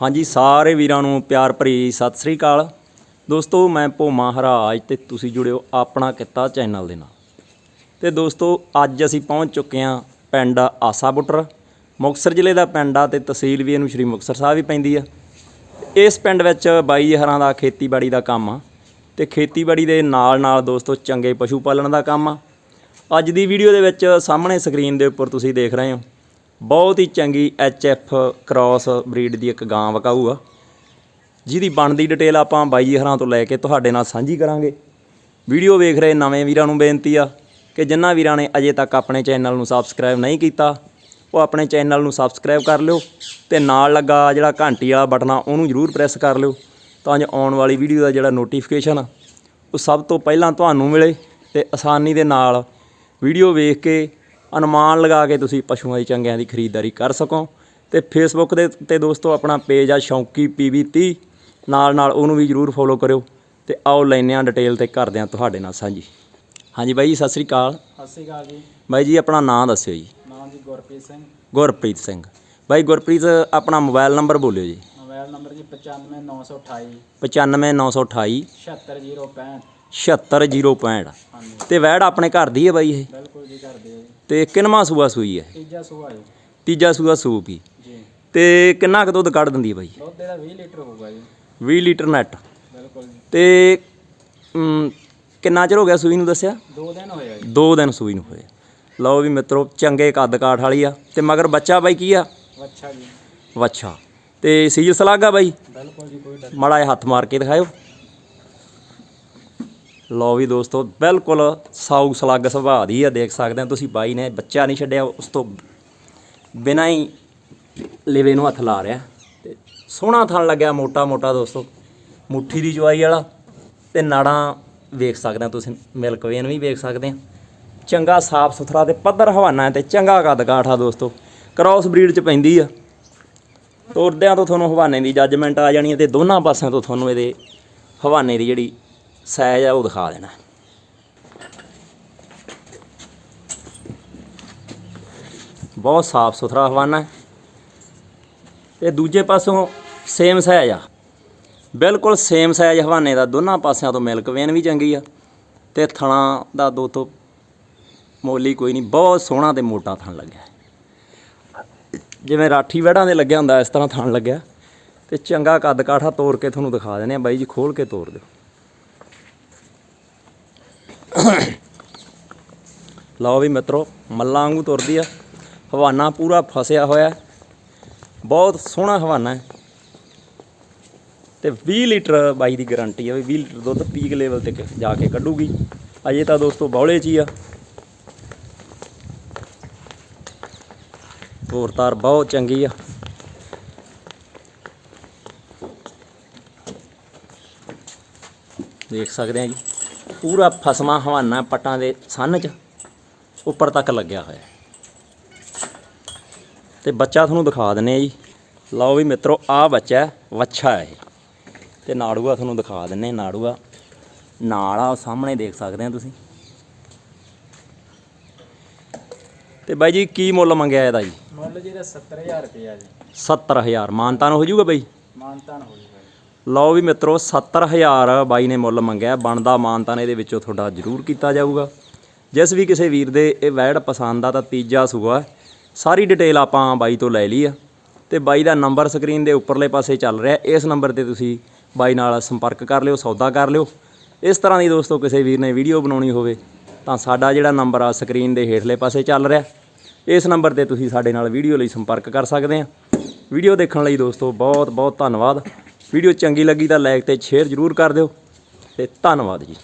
ਹਾਂਜੀ, ਸਾਰੇ ਵੀਰਾਂ ਨੂੰ ਪਿਆਰ ਭਰੀ ਸਤਿ ਸ੍ਰੀ ਅਕਾਲ। ਦੋਸਤੋ, ਮੈਂ ਭੋਮਾ ਹਰਾਜ ਤੇ ਤੁਸੀਂ ਜੁੜਿਓ ਆਪਣਾ ਕਿੱਤਾ ਚੈਨਲ ਦੇ ਨਾਲ। ਤੇ ਦੋਸਤੋ, ਅੱਜ ਅਸੀਂ ਪਹੁੰਚ ਚੁੱਕੇ ਹਾਂ ਪਿੰਡ ਆਸਾ ਬੁੱਟਰ। ਮੁਕਤਸਰ ਜ਼ਿਲ੍ਹੇ ਦਾ ਪਿੰਡ ਆ ਤੇ ਤਹਿਸੀਲ ਵੀ ਇਹਨੂੰ ਸ਼੍ਰੀ ਮੁਕਤਸਰ ਸਾਹਿਬ ਹੀ ਪੈਂਦੀ ਆ। ਇਸ ਪਿੰਡ ਵਿੱਚ ਬਾਈ ਹਰਾਂ ਦਾ ਖੇਤੀਬਾੜੀ ਦਾ ਕੰਮ ਆ ਤੇ ਖੇਤੀਬਾੜੀ ਦੇ ਨਾਲ ਨਾਲ ਦੋਸਤੋ ਚੰਗੇ ਪਸ਼ੂ ਪਾਲਣ ਦਾ ਕੰਮ ਆ। ਅੱਜ ਦੀ ਵੀਡੀਓ ਦੇ ਵਿੱਚ ਸਾਹਮਣੇ ਸਕਰੀਨ ਦੇ ਉੱਪਰ ਤੁਸੀਂ ਦੇਖ ਰਹੇ ਹੋ। ਬਹੁਤ ਹੀ ਚੰਗੀ ਐਚ ਐਫ ਕ੍ਰਾਸ ਬਰੀਡ ਦੀ ਇੱਕ ਗਾਂ ਵਕਾਊ ਆ। ਜਿਹਦੀ ਬਣਦੀ ਡਿਟੇਲ ਆਪਾਂ ਬਾਈ ਹਰਾਂ ਤੋਂ ਲੈ ਕੇ ਤੁਹਾਡੇ ਨਾਲ ਸਾਂਝੀ ਕਰਾਂਗੇ। ਵੀਡੀਓ ਵੇਖ ਰਹੇ ਨਵੇਂ ਵੀਰਾਂ ਨੂੰ ਬੇਨਤੀ ਆ ਕਿ ਜਿਨ੍ਹਾਂ ਵੀਰਾਂ ਨੇ ਅਜੇ ਤੱਕ ਆਪਣੇ ਚੈਨਲ ਨੂੰ ਸਬਸਕ੍ਰਾਈਬ ਨਹੀਂ ਕੀਤਾ, ਉਹ ਆਪਣੇ ਚੈਨਲ ਨੂੰ ਸਬਸਕ੍ਰਾਈਬ ਕਰ ਲਿਓ ਤੇ ਨਾਲ ਲੱਗਾ ਜਿਹੜਾ ਘੰਟੀ ਵਾਲਾ ਬਟਨ ਆ, ਉਹਨੂੰ ਜ਼ਰੂਰ ਪ੍ਰੈਸ ਕਰ ਲਿਓ ਤਾਂ ਜੋ ਆਉਣ ਵਾਲੀ ਵੀਡੀਓ ਦਾ ਜਿਹੜਾ ਨੋਟੀਫਿਕੇਸ਼ਨ ਆ, ਉਹ ਸਭ ਤੋਂ ਪਹਿਲਾਂ ਤੁਹਾਨੂੰ ਮਿਲੇ ਤੇ ਆਸਾਨੀ ਦੇ ਨਾਲ ਵੀਡੀਓ ਵੇਖ ਕੇ ਅਨੁਮਾਨ ਲਗਾ ਕੇ ਤੁਸੀਂ ਪਸ਼ੂਆਂ ਦੀ ਚੰਗਿਆਂ ਦੀ ਖਰੀਦਦਾਰੀ ਕਰ ਸਕੋ। ਤੇ ਫੇਸਬੁੱਕ ਦੇ ਉੱਤੇ ਦੋਸਤੋ ਆਪਣਾ ਪੇਜ ਆ ਸ਼ੌਂਕੀ ਪੀਵੀ30 ਨਾਲ ਨਾਲ ਉਹਨੂੰ ਵੀ ਜਰੂਰ ਫੋਲੋ ਕਰਿਓ ਤੇ ਆਓ ਲੈਨੇ ਆ ਡਿਟੇਲ ਤੇ ਕਰਦੇ ਆ ਤੁਹਾਡੇ ਨਾਲ ਸਾਂਝੀ। ਹਾਂਜੀ ਬਾਈ ਜੀ ਸਤਿ ਸ੍ਰੀ ਅਕਾਲ। ਸਤਿ ਸ਼੍ਰੀ ਅਕਾਲ ਜੀ। ਬਾਈ ਜੀ ਆਪਣਾ ਨਾਮ ਦੱਸਿਓ ਜੀ। ਨਾਮ ਜੀ ਗੁਰਪ੍ਰੀਤ ਸਿੰਘ। ਗੁਰਪ੍ਰੀਤ ਸਿੰਘ। ਬਾਈ ਗੁਰਪ੍ਰੀਤ ਆਪਣਾ ਮੋਬਾਈਲ ਨੰਬਰ ਬੋਲਿਓ ਜੀ। ਮੋਬਾਈਲ ਨੰਬਰ ਜੀ 95928 95928 76065 76065 ਹਾਂਜੀ। ਤੇ ਵੈੜ ਆਪਣੇ ਘਰ ਦੀ ਹੈ ਬਾਈ ਇਹ? ਬਿਲਕੁਲ ਜੀ ਆ ਜੀ ਤੇ ਕਿੰਨਵਾਂ ਸੂਆ ਸੂਈ ਹੈ? ਤੀਜਾ ਸੂਆ ਜੀ। ਤੀਜਾ ਸੂਆ ਸੂਪੀ ਜੀ। ਤੇ ਕਿੰਨਾ ਕੁ ਦੁੱਧ ਕੱਢ ਦਿੰਦੀ ਹੈ ਬਾਈ? ਦੁੱਧ ਇਹਦਾ 20 ਲੀਟਰ ਹੋਊਗਾ ਜੀ। 20 ਲੀਟਰ ਨੈਟ। ਬਿਲਕੁਲ ਜੀ। ਤੇ ਕਿੰਨਾ ਚਿਰ ਹੋ ਗਿਆ ਸੂਈ ਨੂੰ ਦੱਸਿਆ? ਦੋ ਦਿਨ ਹੋਏ ਆ ਜੀ। 2 ਦਿਨ ਸੂਈ ਨੂੰ ਹੋਏ। ਲਓ ਵੀ ਮਿੱਤਰੋ ਚੰਗੇ ਕੱਦ ਕਾਠ ਵਾਲੀ ਆ। ਤੇ ਮਗਰ ਬੱਚਾ ਬਾਈ ਕੀ ਆ? ਵੱਛਾ ਜੀ। ਵੱਛਾ ਤੇ ਸੀਲ ਸਲਾਗਾ ਬਾਈ? ਬਿਲਕੁਲ ਜੀ ਕੋਈ ਡਰ ਮਾੜਾ ਜਿਹਾ ਹੱਥ ਮਾਰ ਕੇ ਦਿਖਾਇਓ। ਲਓ ਵੀ ਦੋਸਤੋ, ਬਿਲਕੁਲ ਸਾਊ ਸਲੱਗ ਸੁਭਾਅ ਦੀ ਆ, ਦੇਖ ਸਕਦੇ ਹੋ ਤੁਸੀਂ, ਬਾਈ ਨੇ ਬੱਚਾ ਨਹੀਂ ਛੱਡਿਆ, ਉਸ ਤੋਂ ਬਿਨਾਂ ਹੀ ਲੇਵੇ ਨੂੰ ਹੱਥ ਲਾ ਰਿਹਾ। ਤੇ ਸੋਹਣਾ ਥਣ ਲੱਗਿਆ, ਮੋਟਾ ਮੋਟਾ ਦੋਸਤੋ, ਮੁੱਠੀ ਦੀ ਜਵਾਈ ਵਾਲਾ। ਤੇ ਨਾੜਾਂ ਵੇਖ ਸਕਦੇ ਹੋ ਤੁਸੀਂ, ਮਿਲਕ ਵੇਨ ਵੀ ਵੇਖ ਸਕਦੇ ਹੋ। ਚੰਗਾ ਸਾਫ਼ ਸੁਥਰਾ ਤੇ ਪੱਧਰ ਹਵਾਨਾ ਹੈ ਤੇ ਚੰਗਾ ਕੱਦ ਕਾਠ ਆ ਦੋਸਤੋ ਕ੍ਰਾਸ ਬਰੀਡ ਚ ਪੈਂਦੀ ਆ। ਤੋਰਦਿਆਂ ਤੋਂ ਤੁਹਾਨੂੰ ਹਵਾਨੇ ਦੀ ਜੱਜਮੈਂਟ ਆ ਜਾਣੀ ਹੈ ਤੇ ਦੋਨਾਂ ਪਾਸਿਆਂ ਤੋਂ ਤੁਹਾਨੂੰ ਇਹਦੇ ਹਵਾਨੇ ਦੀ ਜਿਹੜੀ ਸਾਈਜ਼ ਆ, ਉਹ ਦਿਖਾ ਦੇਣਾ। ਬਹੁਤ ਸਾਫ਼ ਸੁਥਰਾ ਹਵਾਨਾ ਹੈ। ਤੇ ਦੂਜੇ ਪਾਸੋਂ ਸੇਮ ਸਾਈਜ਼ ਆ। ਬਿਲਕੁਲ ਸੇਮ ਸਾਈਜ਼ ਹਵਾਨੇ ਦਾ, ਦੋਨਾਂ ਪਾਸਿਆਂ ਤੋਂ ਮਿਲਕ ਵੇਨ ਵੀ ਚੰਗੀ ਆ ਤੇ ਥਣਾ ਦਾ ਦੋ ਤੋਂ ਮੋਲੀ ਕੋਈ ਨਹੀਂ, ਬਹੁਤ ਸੋਹਣਾ ਤੇ ਮੋਟਾ ਥਣ ਲੱਗਿਆ। ਜਿਵੇਂ ਰਾਠੀ ਵੜਾਂ ਦੇ ਲੱਗਿਆ ਹੁੰਦਾ, ਇਸ ਤਰ੍ਹਾਂ ਥਣ ਲੱਗਿਆ। ਤੇ ਚੰਗਾ ਕੱਦ ਕਾਠਾ ਤੋੜ ਕੇ ਤੁਹਾਨੂੰ ਦਿਖਾ ਦਿੰਦੇ ਆ ਬਾਈ ਜੀ, ਖੋਲ ਕੇ ਤੋੜ ਦਿਓ। ਲਓ ਵੀ ਮਿੱਤਰੋ, ਮੱਲਾਂ ਵਾਂਗੂ ਤੁਰਦੀ ਆ। ਹਵਾਨਾ ਪੂਰਾ ਫਸਿਆ ਹੋਇਆ। ਬਹੁਤ ਸੋਹਣਾ ਹਵਾਨਾ ਹੈ। ਤੇ 20 ਲੀਟਰ ਬਾਈ ਦੀ ਗਾਰੰਟੀ ਆ ਵੀ 20 ਲੀਟਰ ਦੁੱਧ ਪੀਕ ਲੈਵਲ ਤੇ ਜਾ ਕੇ ਕੱਢੂਗੀ। ਅਜੇ ਤਾਂ ਦੋਸਤੋ ਬੌਲੇ 'ਚ ਹੀ ਆ। ਹੋਰ ਤਾਰ ਬਹੁਤ ਚੰਗੀ ਆ। ਦੇਖ ਸਕਦੇ ਆ ਜੀ। ਪੂਰਾ ਫਸਮਾ ਹਵਾਨਾ ਪਟਾਂ ਦੇ ਸੰਨ 'ਚ ਉੱਪਰ ਤੱਕ ਲੱਗਿਆ ਹੋਇਆ। ਤੇ ਬੱਚਾ ਤੁਹਾਨੂੰ ਦਿਖਾ ਦਿੰਨੇ ਆ ਜੀ। ਲਓ ਵੀ ਮਿੱਤਰੋ ਆ ਬੱਚਾ ਵੱਛਾ ਹੈ ਇਹ। ਤੇ ਨਾੜੂਆ ਤੁਹਾਨੂੰ ਦਿਖਾ ਦਿੰਨੇ ਨਾੜੂਆ। ਨਾਲ ਆ ਸਾਹਮਣੇ ਦੇਖ ਸਕਦੇ ਆ ਤੁਸੀਂ। ਤੇ ਬਾਈ ਜੀ ਕੀ ਮੁੱਲ ਮੰਗਿਆ ਇਹਦਾ ਜੀ? ਮੁੱਲ ਜੀ ਦਾ 70000 ਰੁਪਇਆ ਜੀ। 70000 ਮਾਨਤਾਨ ਹੋ ਜਾਊਗਾ ਬਾਈ? ਮਾਨਤਾਨ ਹੋ ਜੂਗਾ ਜੀ ਲਓ ਵੀ ਮਿੱਤਰੋ 70000 ਬਾਈ ਨੇ ਮੁੱਲ ਮੰਗਿਆ। ਬਣਦਾ ਮਾਨਤਾਨ ਇਹਦੇ ਵਿੱਚੋਂ ਤੁਹਾਡਾ ਜ਼ਰੂਰ ਕੀਤਾ ਜਾਊਗਾ। ਜਿਸ ਵੀ ਕਿਸੇ ਵੀਰ ਦੇ ਇਹ ਵੈੜ ਪਸੰਦ ਆ ਤਾਂ ਤੀਜਾ ਸੂਆ ਸਾਰੀ ਡਿਟੇਲ ਆਪਾਂ ਬਾਈ ਤੋਂ ਲੈ ਲਈ ਆ। ਤੇ ਬਾਈ ਦਾ ਨੰਬਰ ਸਕਰੀਨ ਦੇ ਉੱਪਰਲੇ ਪਾਸੇ ਚੱਲ ਰਿਹਾ। ਇਸ ਨੰਬਰ ਤੇ ਤੁਸੀਂ ਬਾਈ ਨਾਲ ਸੰਪਰਕ ਕਰ ਲਿਓ, ਸੌਦਾ ਕਰ ਲਿਓ। ਇਸ ਤਰ੍ਹਾਂ ਦੀ ਦੋਸਤੋ, ਕਿਸੇ ਵੀਰ ਨੇ ਵੀਡੀਓ ਬਣਾਉਣੀ ਹੋਵੇ, ਤਾਂ ਸਾਡਾ ਜਿਹੜਾ ਨੰਬਰ ਆ ਸਕਰੀਨ ਦੇ ਹੇਠਲੇ ਪਾਸੇ ਚੱਲ ਰਿਹਾ। ਇਸ ਨੰਬਰ ਤੇ ਤੁਸੀਂ ਸਾਡੇ ਨਾਲ ਵੀਡੀਓ ਲਈ ਸੰਪਰਕ ਕਰ ਸਕਦੇ ਆ। ਵੀਡੀਓ ਦੇਖਣ ਲਈ ਦੋਸਤੋ ਬਹੁਤ ਬਹੁਤ ਧੰਨਵਾਦ। ਵੀਡੀਓ ਚੰਗੀ ਲੱਗੀ ਤਾਂ ਲਾਈਕ ਤੇ ਸ਼ੇਅਰ ਜ਼ਰੂਰ ਕਰ ਦਿਓ ਤੇ ਧੰਨਵਾਦ ਜੀ।